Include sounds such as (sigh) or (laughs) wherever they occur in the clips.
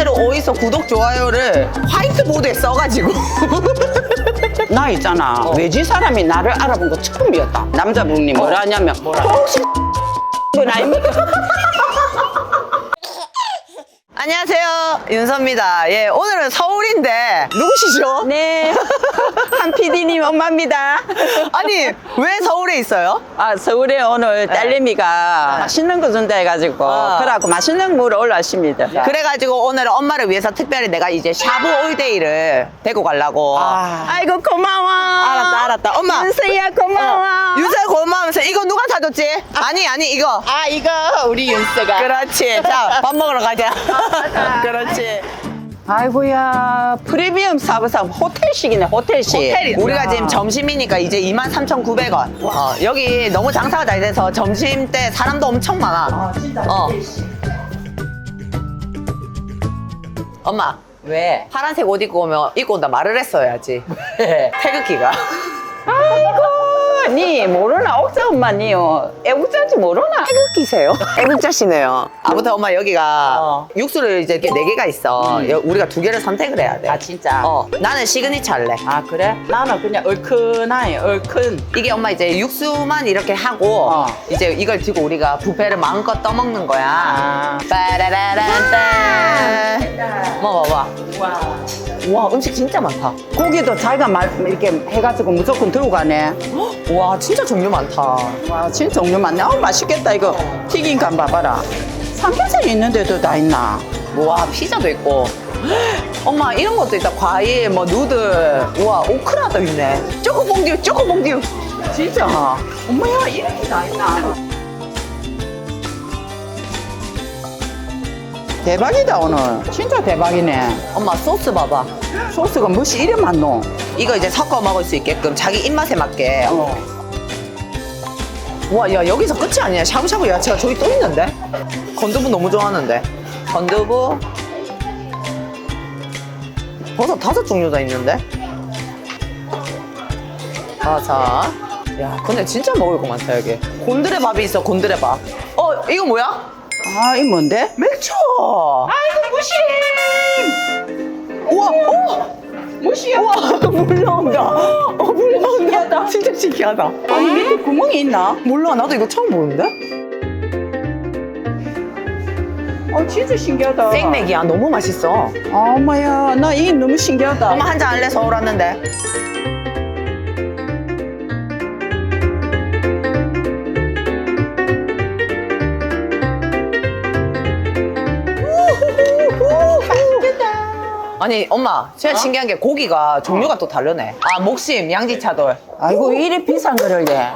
옥잔으로 어디서 구독 좋아요를 화이트보드에 써가지고. (laughs) 나 있잖아. 외지 사람이 나를 알아본 거 처음이었다. 남자분이 뭐라 하냐면 혹시 (laughs) 분 아닙니까? 안녕하세요. 윤서입니다. 예 오늘은 서울인데 누구시죠? 네. (laughs) 한 PD님 엄마입니다. 아니 왜 서울에 있어요? 아 서울에 오늘 딸내미가 맛있는 거 준다 해가지고 아. 그래갖고 맛있는 거 먹으러 올라왔습니다. 그래가지고 오늘은 엄마를 위해서 특별히 내가 이제 샤브 올데이를 데리고 가려고. 아. 아이고 고마워. 알았다 알았다. 엄마. 윤서야 고마워. 유세 고마우면서 이거 사줬지? 아니 아니 이거. 아 이거 우리 윤서가. 그렇지. 자밥 먹으러 가자. (laughs) 그렇지. 아이고야 프리미엄 사부사 호텔식이네 호텔식. 호텔이 우리가 지금 점심이니까 이제 23,900원. 어, 여기 너무 장사가 잘 돼서 점심 때 사람도 엄청 많아. 아 진짜 어. 호텔식. 엄마 왜? 파란색 옷 입고 오면 입고 온다 말을 했어야지. 왜? 태극기가. 아이고 니 모르 나 옥자 엄마 니요. 애국자인지 모르나? 태극기세요? (laughs) 애국자시네요. 아무튼 엄마 여기가 어. 육수를 이제 이렇게 네 개가 있어. 여- 우리가 두 개를 선택을 해야 돼. 아 진짜? 어, 나는 시그니처 할래. 아 그래? 나는 그냥 얼큰하게 얼큰. 이게 엄마 이제 육수만 이렇게 하고 어. 이제 이걸 들고 우리가 부페를 마음껏 떠먹는 거야. 아. 빠라라란딴 먹어봐. 와와 음식 진짜 많다. 고기도 자기가 말, 이렇게 해가지고 무조건 들고 가네. 와 진짜 종류 많다. 와 진짜 종류 많네. 어 맛있겠다 이거. 튀긴 간 봐봐라. 삼겹살 있는데도 다 있나? 와 피자도 있고. 엄마 이런 것도 있다. 과일 뭐 누들. 우와 오크라도 있네. 초코봉듀 초코봉듀 진짜? 엄마야 이렇게 다 있나? 대박이다 오늘. 진짜 대박이네. 엄마 소스 봐봐 소스가 무엇이 이래 많노 이거 이제 섞어 먹을 수 있게끔 자기 입맛에 맞게 어. 와, 야, 여기서 끝이 아니야. 샤브샤브 야채가 저기 또 있는데? 건두부 너무 좋아하는데. 건두부. 버섯 다섯 종류가 있는데? 버섯. 야, 근데 진짜 먹을 거 많다, 여기. 곤드레 밥이 있어, 곤드레 밥. 어, 이거 뭐야? 아 이거 뭔데? 맥주! 아이고 무심! 무시야 우와, 물 나온다. 어, 물 나온다. 진짜 신기하다. 아니 밑에 구멍이 있나? 몰라, 나도 이거 처음 보는데? 어 진짜 신기하다 생맥이야, 너무 맛있어. 아 엄마야 나 이게 너무 신기하다 엄마 한 잔 할래? 서울 왔는데. 아니 엄마 진짜 신기한 게 고기가 종류가 또 다르네. 아 목심 양지차돌. 아이고 이래 비싼 거를 얘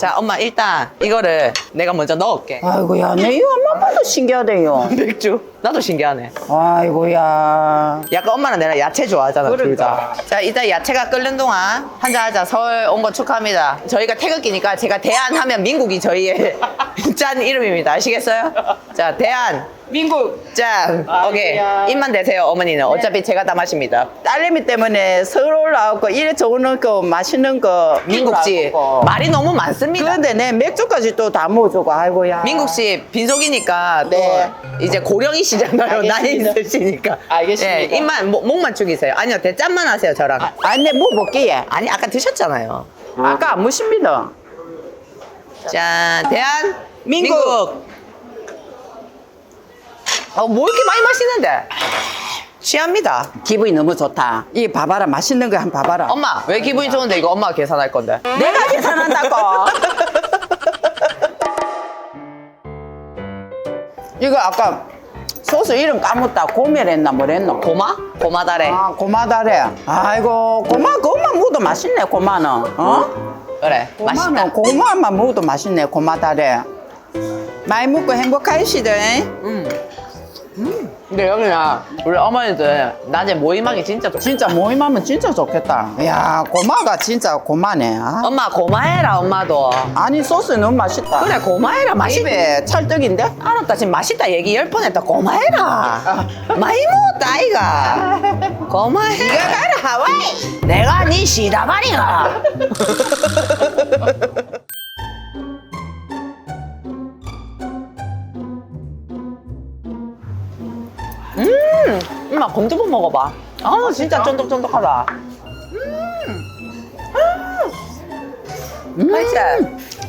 자 엄마 일단 이거를 내가 먼저 넣을게. 아이고야 내 이거 엄마 봐도 신기하대요. 맥주? 나도 신기하네. 아이고야. 약간 엄마랑 내가 야채 좋아하잖아 그러니까. 둘다 자 일단 야채가 끓는 동안 한잔 하자. 서울 온 거 축하합니다. 저희가 태극기니까 제가 대한하면 민국이 저희의 (laughs) 짠 이름입니다. 아시겠어요? 자 대한 민국. 짠. 오케이. 아이고야. 입만 대세요 어머니는. 어차피 제가 다 마십니다. 딸내미 때문에 서울 올라왔고 이래 좋은 거 맛있는 거 민국집 올라왔고. 말이 너무 많습니다. 그런데 내 맥주까지 또다 먹어주고. 아이고야. 민국 씨 빈속이니까 네. 또 이제 고령이시잖아요. 나이 알겠습니다. 있으시니까. 알겠습니다. 예, 입만 목, 목만 죽이세요. 아니요 대짠만 하세요 저랑. 아, 아니 내 먹어볼게 아니 아까 드셨잖아요. 아까 안 무십니다. 짠 대한 민국. 어, 뭐 이렇게 많이 마시는데 취합니다. 기분이 너무 좋다. 이 봐봐라 맛있는 거 한 번 봐봐라 엄마 왜 기분이 좋은데 이거 엄마가 계산할 건데? 내가 계산한다고! (laughs) 이거 아까 소스 이름 까먹다. 고메랬나 뭐랬노? 고마? 고마다래. 아 고마다래. 아이고 고마 그것만 먹어도 맛있네 고마는. 어? 그래 맛있다. 고마는 고마만 먹어도 맛있네 고마다래. 많이 먹고 행복하시대 음. 근데 여기는 우리 어머니들 낮에 모임하기 진짜 좋 진짜 모임하면 진짜 좋겠다. 야 고마가 진짜 고마네 아. 엄마 고마해라 엄마도. 아니 소스 너무 맛있다. 그래 고마해라 맛있 입에 찰떡인데? 알았다 지금 맛있다 얘기 열 번 했다. 고마해라. 많이 먹었다 아이가. 고마해 네가 가라 하와이. 내가 네 시다바리가 (laughs) 엄마 검두부 먹어봐. 아 진짜 쫀득쫀득하다. 음. 맛있지?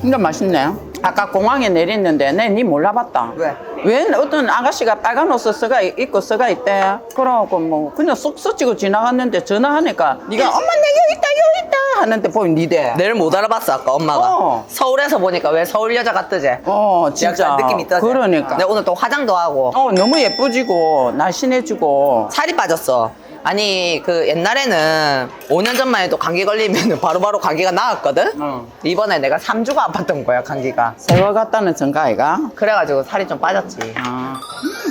진짜 맛있네. 아까 공항에 내렸는데 내니 몰라봤다. 왜? 왜 어떤 아가씨가 빨간 옷을 써가 입고 써가 있대. 그러고 뭐 그냥 쑥 스치고 지나갔는데 전화하니까 네가 엄마 내 여기 있다 여기 있다 하는데 보니 니대. 내를 못 알아봤어 아까 엄마가. 어. 서울에서 보니까 왜 서울 여자가 뜨지? 어 진짜 약간 느낌 있다. 그러니까. 내가 오늘 또 화장도 하고 어 너무 예쁘지고 날씬해지고. 살이 빠졌어. 아니 그 옛날에는 5년 전만 해도 감기 걸리면 (laughs) 바로바로 감기가 나았거든. 어. 이번에 내가 3주가 아팠던 거야 감기가. 세월 같다는 증가이가. 그래가지고 살이 좀 빠졌지. 아.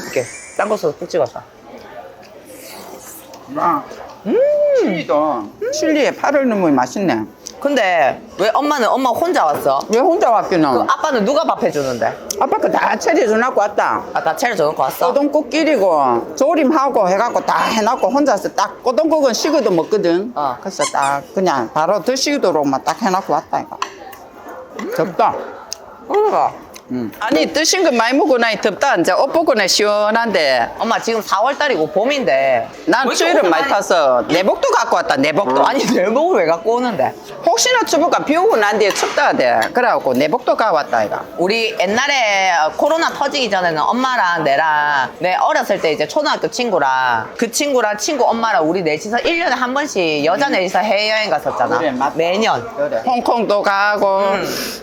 이렇게 딴 곳으로 푹 찍었어. 음. 칠리도 칠리에 파를 넣으면 맛있네. 근데 왜 엄마는 엄마 혼자 왔어? 왜 혼자 왔기는? 그 아빠는 누가 밥 해주는데? 아빠 거다 차려줘 놨고 왔다. 아, 다 차려줘놓고 왔어? 꼬동국 끼리고 조림하고 해갖고 다 해놨고 혼자서 딱 꼬동국은 식어도 먹거든. 어. 그래서 딱 그냥 바로 드시도록만 딱 해놓고 왔다 이거. 덥다. 그러니까. 음. 아니 드신 거 많이 먹고 나니 덥다 이제 옷 벗고 나 시원한데 엄마 지금 4월달이고 봄인데 난 왜 이렇게 추위를 옷을 많이 타서 내복도 갖고 왔다 내복도. 아니 내복을 왜 갖고 오는데? 혹시나 추울까 비 오고 난 뒤에 춥다 하대. 그래갖고 내복도 갖고 왔다 이거. 우리 옛날에 코로나 터지기 전에는 엄마랑 내랑 내 어렸을 때 이제 초등학교 친구랑 그 친구랑 친구 엄마랑 우리 넷이서 1년에 한 번씩 여자 넷이서 해외여행 갔었잖아 그래, 맞다. 매년 그래. 홍콩도 가고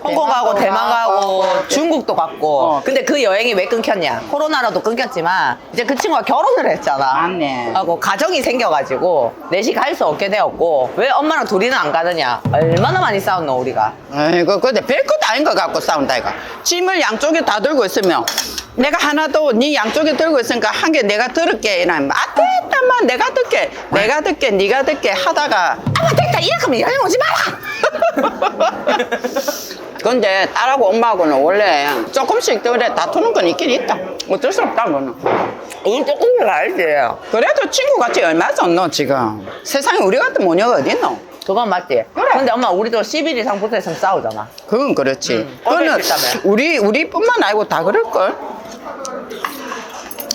홍콩 가고 대만 가고 중국 도 갔고 어. 근데 그 여행이 왜 끊겼냐? 코로나로도 끊겼지만 이제 그 친구가 결혼을 했잖아. 맞네. 하고 가정이 생겨가지고 넷이 갈 수 없게 되었고 왜 엄마랑 둘이는 안 가느냐? 얼마나 많이 싸웠노 우리가? 아이고 근데 별것 아닌 것 같고 싸운다 이거. 짐을 양쪽에 다 들고 있으면. 내가 하나도 네 양쪽에 들고 있으니까 한 개 내가 들을게. 이러면 아 됐다만 내가 듣게. 내가 듣게 네가 듣게 하다가. 아마 됐다. 이렇게 하면 여행 오지 마라 (laughs) 근데 딸하고 엄마하고는 원래 조금씩 그래 다투는 건 있긴 있다. 어쩔 수 없다 그거는. 이건 조금 더 알지. 그래도 친구같이 얼마 졌노 지금? 세상에 우리 같은 모녀가 어딨노? 그건 맞지. 근데 엄마 우리도 10일 이상 붙어 있으면 싸우잖아. 그건 그렇지. 음, 그거는? 우리 우리뿐만 아니고 다 그럴걸.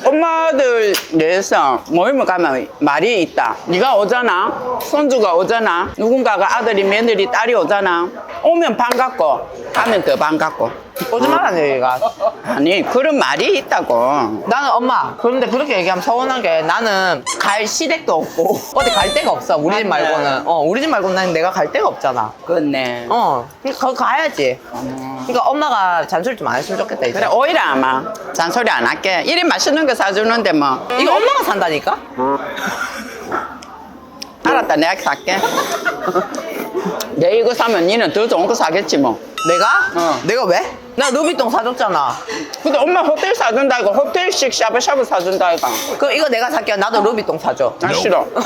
엄마들 내에서 모임을 가면 말이 있다. 네가 오잖아. 손주가 오잖아. 누군가가 아들이 며느리 딸이 오잖아 오면 반갑고 가면 더 반갑고. 오지 말라는 얘기가. 아니 그런 말이 있다고. 나는 엄마 그런데 그렇게 얘기하면 서운한 게 나는 갈 시댁도 없고 어디 갈 데가 없어 우리 집 맞네. 말고는. 어 우리 집 말고는 난 내가 갈 데가 없잖아. 그렇네. 어 거기 가야지. 그러니까 엄마가 잔소리 좀 안 했으면 좋겠다 이제. 그래 오히려 아마 잔소리 안 할게. 이리 맛있는 거 사주는데 뭐. 이거 엄마가 산다니까? 알았다 내가 살게 (laughs) 내 이거 사면 니는 더 좋은 거 사겠지 뭐. 내가? 어. 내가 왜? 나 루비똥 사줬잖아. 근데 엄마 호텔 사준다 이거 호텔식 샤브샤브 사준다 이거. 그럼 이거 내가 살게 나도 루비똥 사줘. 아 싫어 (laughs)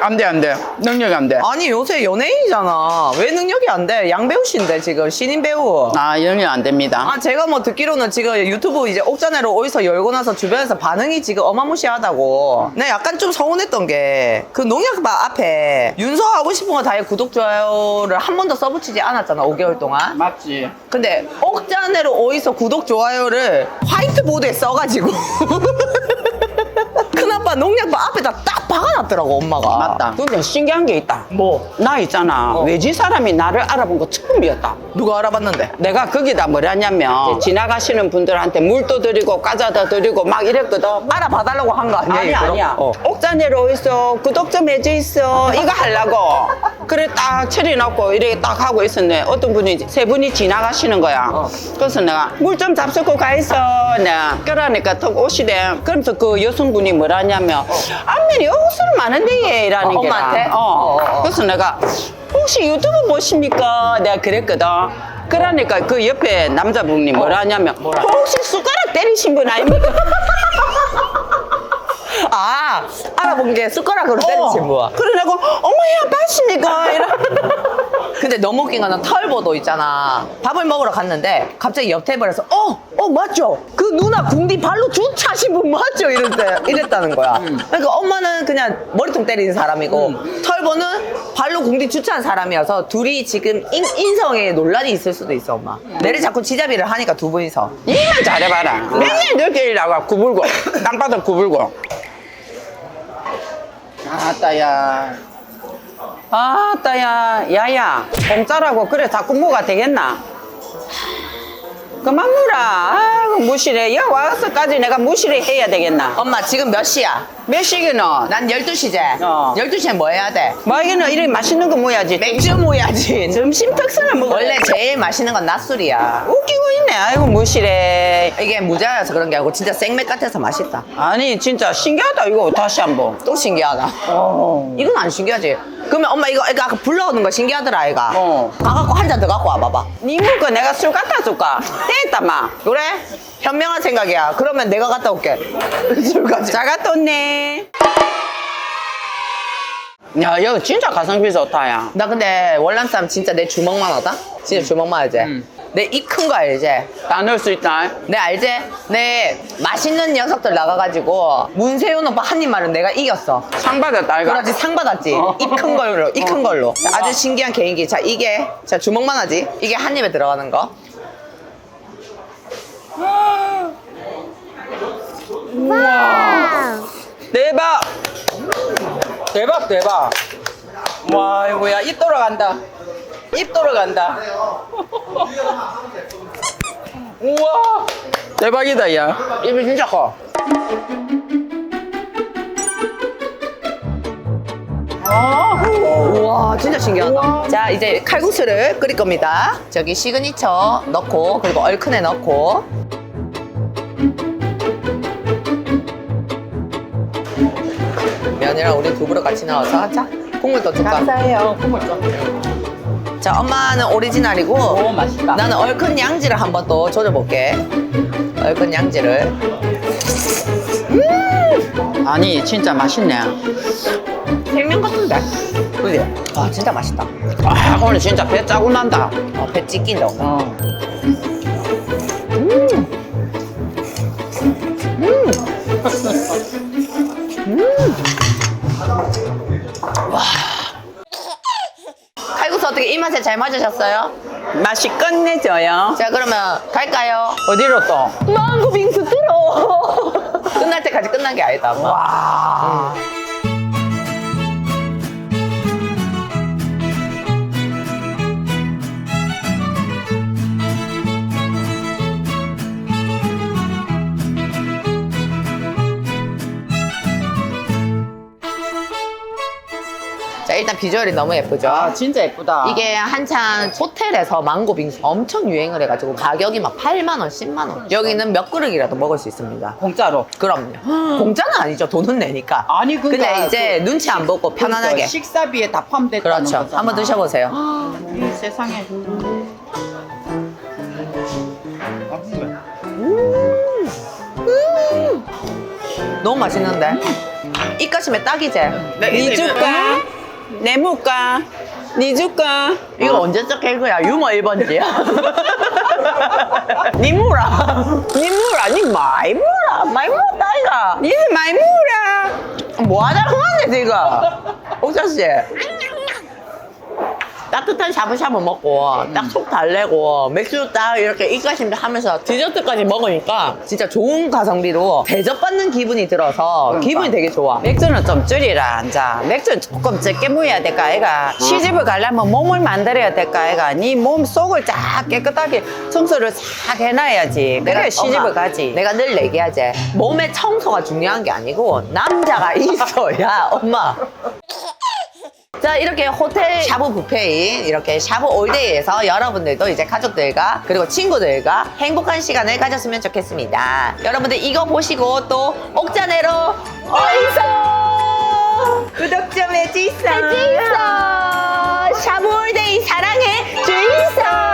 안 돼 안 돼. 능력이 안 돼. 아니 요새 연예인이잖아. 왜 능력이 안 돼? 양배우 씨인데 지금. 신인 배우. 아 능력 안 됩니다. 아 제가 뭐 듣기로는 지금 유튜브 이제 옥자네로 어디서 열고 나서 주변에서 반응이 지금 어마무시하다고. 내 약간 좀 서운했던 게 그 농약바 앞에 윤서 하고 싶은 거 다해 구독 좋아요를 한 번도 써붙이지 않았잖아 5개월 동안. 맞지. 근데 옥자네로 어디서 구독 좋아요를 화이트보드에 써가지고. (laughs) 큰아빠 농약바 앞에다 딱 박아놨더라고 엄마가. 맞다. 근데 신기한 게 있다. 뭐? 나 있잖아. 어. 외지 사람이 나를 알아본 거 처음이었다. 누가 알아봤는데? 내가 거기다 뭐라냐면 지나가시는 분들한테 물도 드리고 과자도 드리고 막 이랬거든. 알아봐달라고 한 거 아니야 아니 일부러? 아니야. 어. 옥자내로 있어. 구독 좀 해줘 있어. 이거 하려고. 그래 딱 체리 넣고 이렇게 딱 하고 있었네. 어떤 분이 세 분이 지나가시는 거야. 어. 그래서 내가 물 좀 잡수고 가 있어. 내가 그러니까 턱 오시래 그러면서 그 여성분이 뭐라냐면 안면이 억 수로 많은데 얘 이라는 어, 게 엄마한테? 어. 어, 어, 어. 그래서 내가 혹시 유튜브 보십니까 내가 그랬거든 그러니까 그 옆에 남자분이 뭐라 하냐면 어. 뭐라? 혹시 숟가락 때리신 분 아닙니까? (laughs) 아 알아본 게 숟가락으로 때리신 그래 내가 어머야 봤습니까? 이러. 근데 너무 웃긴 거는 털보도 있잖아 밥을 먹으러 갔는데 갑자기 옆 테이블에서 어 어 맞죠? 그 누나 궁디 발로 주차신 분 맞죠? 이랬대, 이랬다는 거야. 그러니까 엄마는 그냥 머리통 때리는 사람이고 털보는 발로 궁디 주차한 사람이어서 둘이 지금 인, 인성에 논란이 있을 수도 있어 엄마. 내를 자꾸 지잡이를 하니까 두 분이서. 이만 잘해봐라. 맨날 늦게 일하고 구불고 땅바닥 구불고. 아따야. 아따야. 야야. 공짜라고 그래 자꾸 뭐가 되겠나? 그만 물어. 아이고 무시래. 여기 와서까지 내가 무시를 해야 되겠나? 엄마 지금 몇 시야? 몇 시기는? 난 12시제. 어. 12시에 뭐 해야 돼? 뭐하기는 이렇게 맛있는 거 뭐야지? 맥주 모야지. 점심 특선을 먹어. 원래 제일 맛있는 건 낮술이야. 웃기고 있네. 아이고 무시래. 이게 무자여서 그런 게 아니고 진짜 생맥 같아서 맛있다. 아니 진짜 신기하다 이거 다시 한 번. 또 신기하다. 어. 이건 안 신기하지. 그러면 엄마 이거, 이거 아까 불러오는 거 신기하더라, 아이가. 어. 가갖고 한 잔 더 갖고 와봐봐. 니 물거 내가 술 갖다 줄까? 됐다 마. 그래? 현명한 생각이야. 그러면 내가 갔다 올게. (laughs) 술까지. 잘 갔다 왔네. 야 여기 진짜 가성비 좋다 야. 나 근데 월남쌈 진짜 내 주먹만 하다? 진짜 주먹만 하지? 내입큰거 알지? 다 넣을 수 있다. 내 알지? 내 맛있는 녀석들 나가가지고 문세윤 오빠 한 입만은 내가 이겼어. 상 받았다 이거. 그렇지 상 받았지 어. 입큰 걸로 입큰 어. 걸로 자, 아주 신기한 개인기 자 이게 자 주먹만 하지 이게 한 입에 들어가는 거 대박. 대박 대박. 와 이거야 입 돌아간다. 입 돌아간다. 우와 대박이다 야. 입이 진짜 커 우와 진짜 신기하다 자 이제 칼국수를 끓일 겁니다 저기 시그니처 넣고 그리고 얼큰에 넣고 면이랑 우리 두부를 같이 넣어서 자 국물 더 줄까? 감사해요. 국물 좀. 자 엄마는 오리지널이고 오 맛있다. 나는 얼큰 양지를 한번 또 조져볼게. 얼큰 양지를. 아니 진짜 맛있네. 생면 같은데? 그지? 아 진짜 맛있다. 아 오늘 진짜 배 짜고 난다. 어, 배 찢긴다. 어. 맛에 잘 맞으셨어요? 맛이 끝내줘요. 자 그러면 갈까요? 어디로 또? 망고 빙수 들어. (laughs) 끝날 때까지 끝난 게 아니다. 엄마. 와. 비주얼이 너무 예쁘죠? 아 진짜 예쁘다. 이게 한창 호텔에서 망고 빙수 엄청 유행을 해가지고 가격이 막 8만 원, 10만 원. 여기는 몇 그릇이라도 먹을 수 있습니다. 공짜로. 그럼요. 공짜는 아니죠. 돈은 내니까. 아니, 그러니까 근데 이제 그- 눈치 안 보고 편안하게. 그러니까 식사비에 다 포함됐다는 그렇죠. 거잖아. 한번 드셔보세요. 이 세상에. 너무 맛있는데? 입가심에 딱이지? 니 줄까? 내 물까? (laughs) 니 줄까? 이거 언제 적 개그야? 유머 1번지야? 니 물아. 니 물아. 니 많이 물아. 많이 물었다, 이가. 니는 물어. 뭐 하자고 하는데, 지금? 옥자씨. 따뜻한 샤브샤브 먹고 딱 속 달래고 맥주 딱 이렇게 입가심 하면서 디저트까지 먹으니까 진짜 좋은 가성비로 대접받는 기분이 들어서 그러니까. 기분이 되게 좋아. 맥주는 좀 줄이라 앉아. 맥주는 조금 적게 무어야 될까 아이가. 시집을 가려면 몸을 만들어야 될까 아이가. 네 몸 속을 쫙 깨끗하게 청소를 싹 해놔야지. 그래 시집을 가지. 내가 늘 얘기하지. 몸의 청소가 중요한 게 아니고 남자가 (laughs) 있어야 엄마. 자 이렇게 호텔 샤브 뷔페인 이렇게 샤브 올데이에서 여러분들도 이제 가족들과 그리고 친구들과 행복한 시간을 가졌으면 좋겠습니다. 여러분들 이거 보시고 또 옥자네로 어이소! 구독 좀 해주이소. 해주이소. 샤브 올데이 사랑해 주이소.